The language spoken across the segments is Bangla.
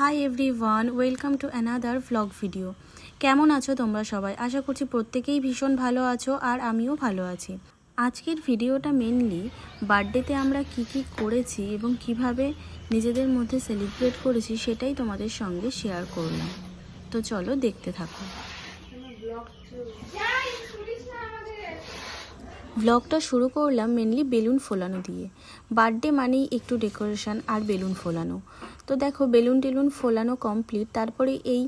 Hi everyone welcome to another vlog video কেমন আছো তোমরা সবাই? আশা করছি প্রত্যেকেই ভীষণ ভালো আছো আর আমিও ভালো আছি। আজকের ভিডিওটা মেনলি বার্থডেতে আমরা কি কি করেছি এবং কীভাবে নিজেদের মধ্যে সেলিব্রেট করেছি সেটাই তোমাদের সঙ্গে শেয়ার করলাম। তো চলো দেখতে থাকো। ব্লগটা শুরু করলাম মেনলি বেলুন ফোলানো দিয়ে। বার্থডে মানেই একটু ডেকোরেশন আর বেলুন ফোলানো। তো দেখো, বেলুন টেলুন ফোলানো কমপ্লিট তারপরে এই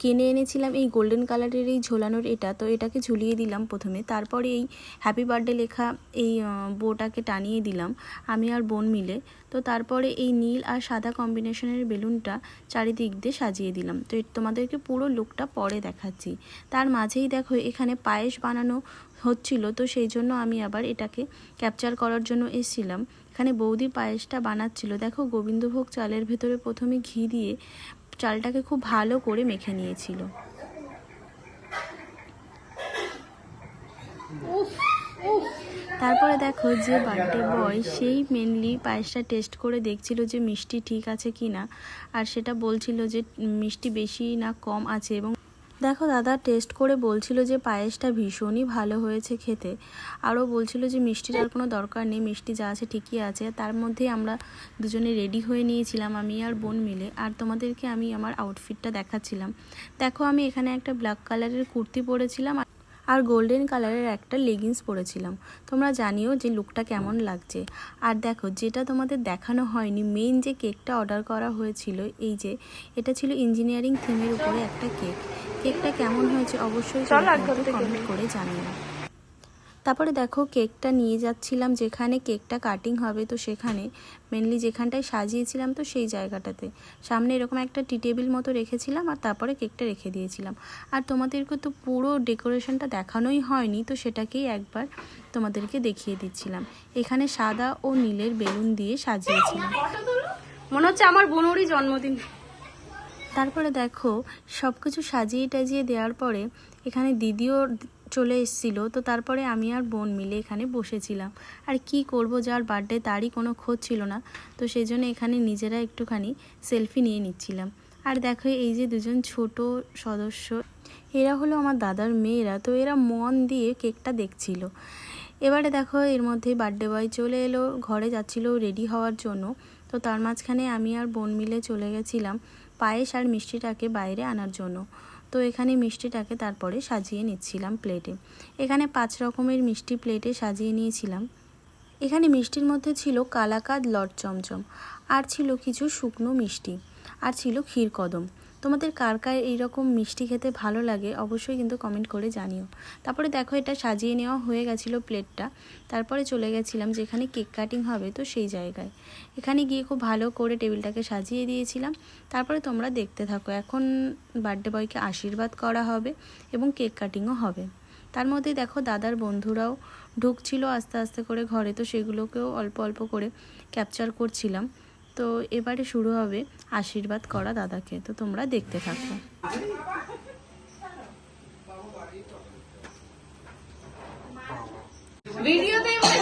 কিনে এনেছিলাম এই গোল্ডেন কালারের এই ঝোলানোর এটা, তো এটাকে ঝুলিয়ে দিলাম প্রথমে। তারপরে এই হ্যাপি বার্থডে লেখা এই বোটাকে টানিয়ে দিলাম, আমি আর বোন মিলে। তো তারপরে এই নীল আর সাদা কম্বিনেশনের বেলুনটা চারিদিক দিয়ে সাজিয়ে দিলাম। তো তোমাদেরকে পুরো লুকটা পরে দেখাচ্ছি। তার মাঝেই দেখো, এখানে পায়েস বানানো হচ্ছিল, তো সেই জন্য আমি আবার এটাকে ক্যাপচার করার জন্য এসেছিলাম। এখানে বৌদি পায়েসটা বানাচ্ছিল। দেখো, গোবিন্দভোগ চালের ভেতরে প্রথমে ঘি দিয়ে চালটাকে খুব ভালো করে মেখে নিয়েছিল। তারপরে দেখো, যে বার্থডে বয়, সেই মেনলি পায়েসটা টেস্ট করে দেখছিল যে মিষ্টি ঠিক আছে কি না আর সেটা বলছিল যে মিষ্টি বেশি না কম আছে এবং দেখো দাদা টেস্ট করে বলছিল যে পায়েসটা ভীষণই ভালো হয়েছে খেতে। আরও বলছিল যে মিষ্টির আর কোনো দরকার নেই, মিষ্টি যা আছে ঠিকই আছে। তার মধ্যে আমরা দুজনে রেডি হয়ে নিয়েছিলাম, আমি আর বোন মিলে। আর তোমাদেরকে আমি আমার আউটফিটটা দেখাচ্ছিলাম। দেখো আমি এখানে একটা ব্ল্যাক কালারের কুর্তি পরেছিলাম আর গোল্ডেন কালারের একটা লেগিংস পরেছিলাম। তোমরা জানিও যে লুকটা কেমন লাগছে। আর দেখো যেটা তোমাদের দেখানো হয়নি মেইন যে কেকটা অর্ডার করা হয়েছিল এই যে এটা ছিল ইঞ্জিনিয়ারিং থিমের উপরে একটা কেক কেকটা কেমন হয়েছে অবশ্যই কমেন্ট করে জানিও। তারপরে দেখো কেকটা নিয়ে যাচ্ছিলাম যেখানে কেকটা কাটিং হবে তো সেখানে মেনলি যেখানটায় সাজিয়েছিলাম তো সেই জায়গাটাতে। সামনে এরকম একটা টি টেবিল মতো রেখেছিলাম আর তারপরে কেকটা রেখে দিয়েছিলাম। আর তোমাদেরকে তো পুরো ডেকোরেশনটা দেখানোই হয়নি তো সেটাকেই একবার তোমাদেরকে দেখিয়ে দিচ্ছিলাম। এখানে সাদা ও নীলের বেলুন দিয়ে সাজিয়েছিলাম। মনে হচ্ছে আমার বোনেরই জন্মদিন। তারপরে দেখো সব কিছু সাজিয়ে টাজিয়ে দেওয়ার পরে এখানে দিদিও চলে এসেছিল, তো তারপরে আমি আর বোন মিলে এখানে বসেছিলাম। আর কি করব, যার বার্থডে তারই কোনো খোঁজ ছিল না, তো সেই জন্য এখানে নিজেরা একটুখানি সেলফি নিয়ে নিচ্ছিলাম। আর দেখো, এই যে দুজন ছোট সদস্য, এরা হলো আমার দাদার মেয়েরা, তো এরা মন দিয়ে কেকটা দেখছিল। এবারে দেখো, এর মধ্যে বার্থডে বয় চলে এলো, ঘরে যাচ্ছিল রেডি হওয়ার জন্য, তো তার মাঝখানে আমি আর বোন মিলে চলে গেছিলাম পায়েস আর মিষ্টিটাকে বাইরে আনার জন্য। তো এখানে মিষ্টিটাকে তারপরে সাজিয়ে নিচ্ছিলাম প্লেটে এখানে পাঁচ রকমের মিষ্টি প্লেটে সাজিয়ে নিয়েছিলাম। এখানে মিষ্টির মধ্যে ছিল কালাকাদ লট চমচম, আর ছিল কিছু শুকনো মিষ্টি, আর ছিল ক্ষীর কদম। তোমাদের কার কার এইরকম মিষ্টি খেতে ভালো লাগে অবশ্যই কিন্তু কমেন্ট করে জানিও। তারপরে দেখো এটা সাজিয়ে নেওয়া হয়ে গেছিল প্লেটটা তারপরে চলে গেছিলাম যেখানে কেক কাটিং হবে তো সেই জায়গায়। এখানে গিয়ে খুব ভালো করে টেবিলটাকে সাজিয়ে দিয়েছিলাম। তারপরে তোমরা দেখতে থাকো, এখন বার্থডে বয়কে আশীর্বাদ করা হবে এবং কেক কাটিংও হবে। তার মধ্যে দেখো দাদার বন্ধুরাও ঢুকছিল আস্তে আস্তে করে ঘরে, তো সেগুলোকেও অল্প অল্প করে ক্যাপচার করছিলাম। তো এবারে শুরু হবে আশীর্বাদ করা দাদাকে। তো তোমরা দেখতে থাকো।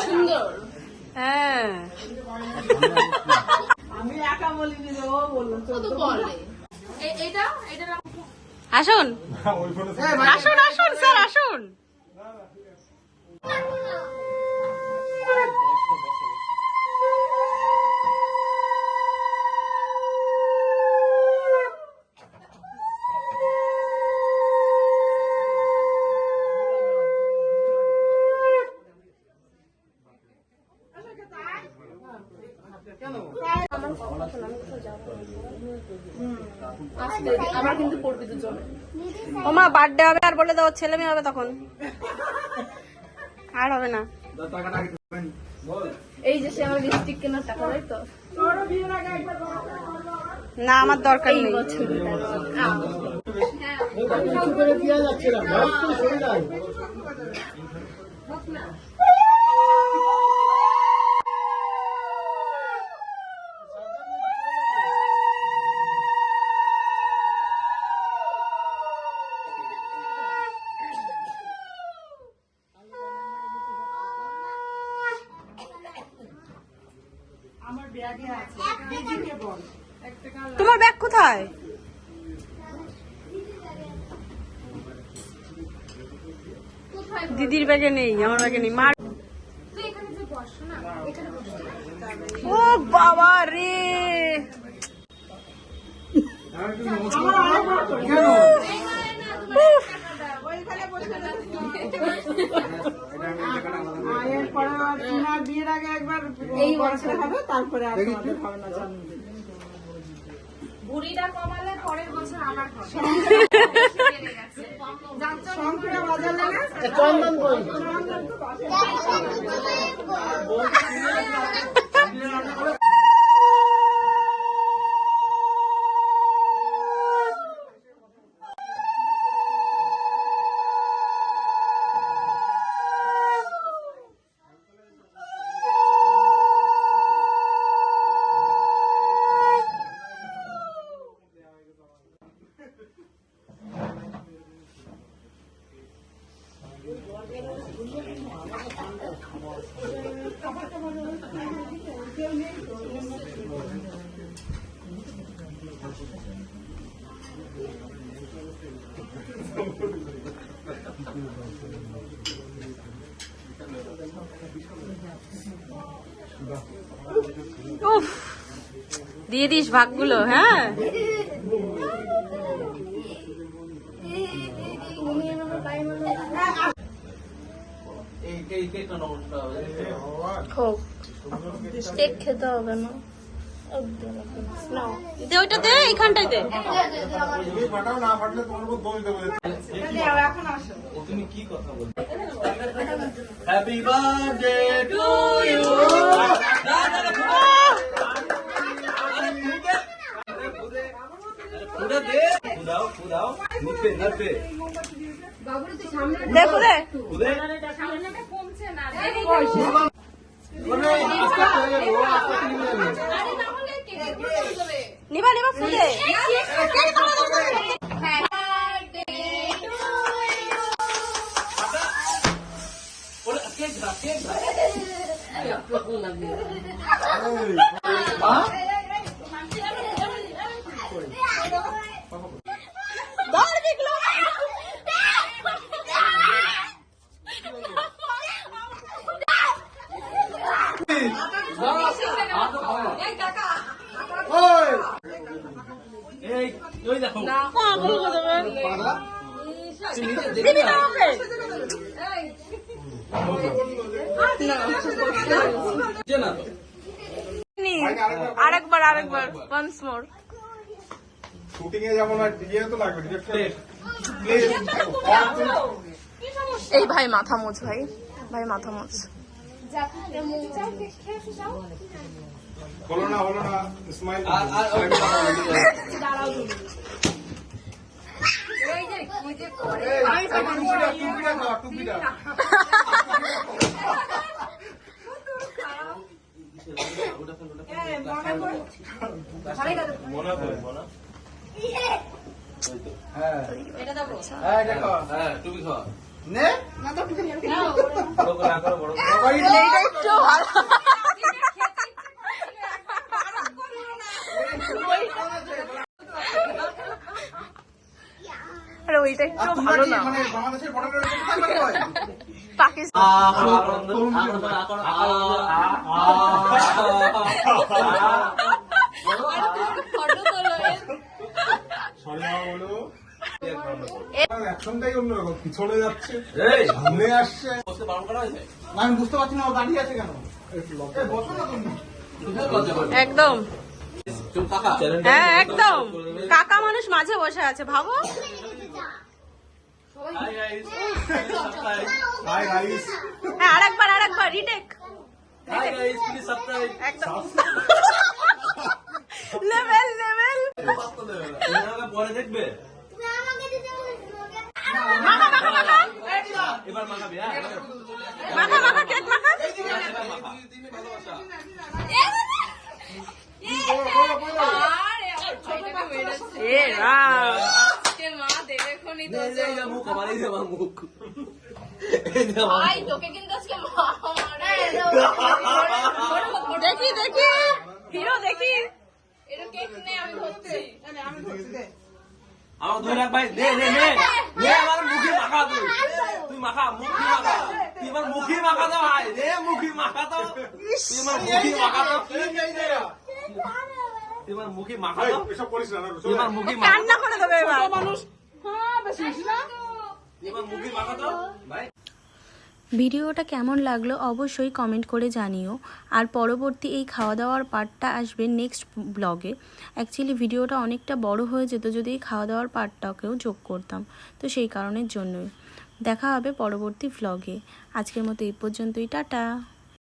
সুন্দর। হ্যাঁ। আমি একা বলিনি ও বলল কত বলে। এটা? এটা আসুন। আসুন। আসুন স্যার আসুন। আমার কিন্তু পড়বি দুজন। ওমা বার্থডে হবে আর বলে দাও ছেলে মেয়ে হবে তখন। আর হবে না। এই যে সে আমার লিপস্টিক কেনার টাকা তাই তো? না আমার দরকার নেই। আমার তোমার ব্যাগ কোথায়? দিদির ব্যাগে নেই আমার ব্যাগে নেই। মার ও বাবা রে! মায়ের পরে আর তোমার বিয়ের আগে একবার এই বছর হবে তারপরে আর তোমাদের হবে। না? জন্মদিন বই। চন্দন উফ দিয়ে দিস ভাগগুলো হ্যাঁ? হোক কেক খেতে হবে না। দে ওইটা দে এইখানটাই দে। এখন আসো হ্যাপি বার্থডে টু ইউ পুরা দে পুরাও পুরাও নিচে নাচবে দেখো দে পুরে নিবা এই ওই দেখো তুই নিচে দেখবি না যে না তো আরেকবার আরেকবার ওয়ান্স মোর শুটিং এ যেমন আর ইয়ে তো লাগবে এই ভাই মাথা মোচ ভাই। ভাই মাথা মোচ হলো না হলো না স্মাইল আর আর ওই টুপিটা টুপিটা টুপিটা মনে করে হ্যাঁ টুপি খাওয়া বড় করে আকার বড় করে এইটা একটু ভালো আরে ওইটা একটু ভালো না মানে পাকিস্তান পিছনে যাচ্ছে সামনে আসছে আমি বুঝতে পারছি না ও দাঁড়িয়ে আছে কেন? একদম। হ্যাঁ একদম। কাকা মানুষ মাঝে বসে আছে ভাবো। Hi guys subscribe hi guys হ্যাঁ আরেকবার আরেকবার retake hi guys please subscribe একদম। লেভেল লেভেল পরে দেখবে? তুমি আমাকে দিতে মাখা মাখা মাখা এবার মাখাবি হ্যাঁ? মাখা মাখা কেক মাখা। এ রাম। এই যে এই যে মুখ আমার এই যে মুখ। এই যে দেখি দেখি। হিরো দেখি। আমি ধরছি। আমি ধরছি দে। আমার ধরে রাখ ভাই দে দে দে। দে আমার মুখে মাখা তুই। তুই মাখা মুখি মাখা। তুই আমার মুখি মাখা দাও ভাই দে মুখি মাখা দাও। তুই আমার মুখি মাখা দাও। তুই আমার মুখি মাখা দাও। এসব করিস না না, তুই আমার মুখি মাখা কান্না করে দেবে এবার। মানুষ। হ্যাঁ বেশি বেশি না? তুই আমার মুখি মাখা দাও। ভাই। ভিডিওটা কেমন লাগল অবশ্যই কমেন্ট করে জানিও। আর পরবর্তী এই খাওয়া দাওয়ার পার্টটা আসবে নেক্সট ব্লগে অ্যাকচুয়ালি ভিডিওটা অনেকটা বড় হয়ে যেত যদি এই খাওয়া দাওয়ার পার্টটাকেও যোগ করতাম। তো সেই কারণের জন্যই। দেখা হবে পরবর্তী ব্লগে আজকের মতো এই পর্যন্তই। টাটা!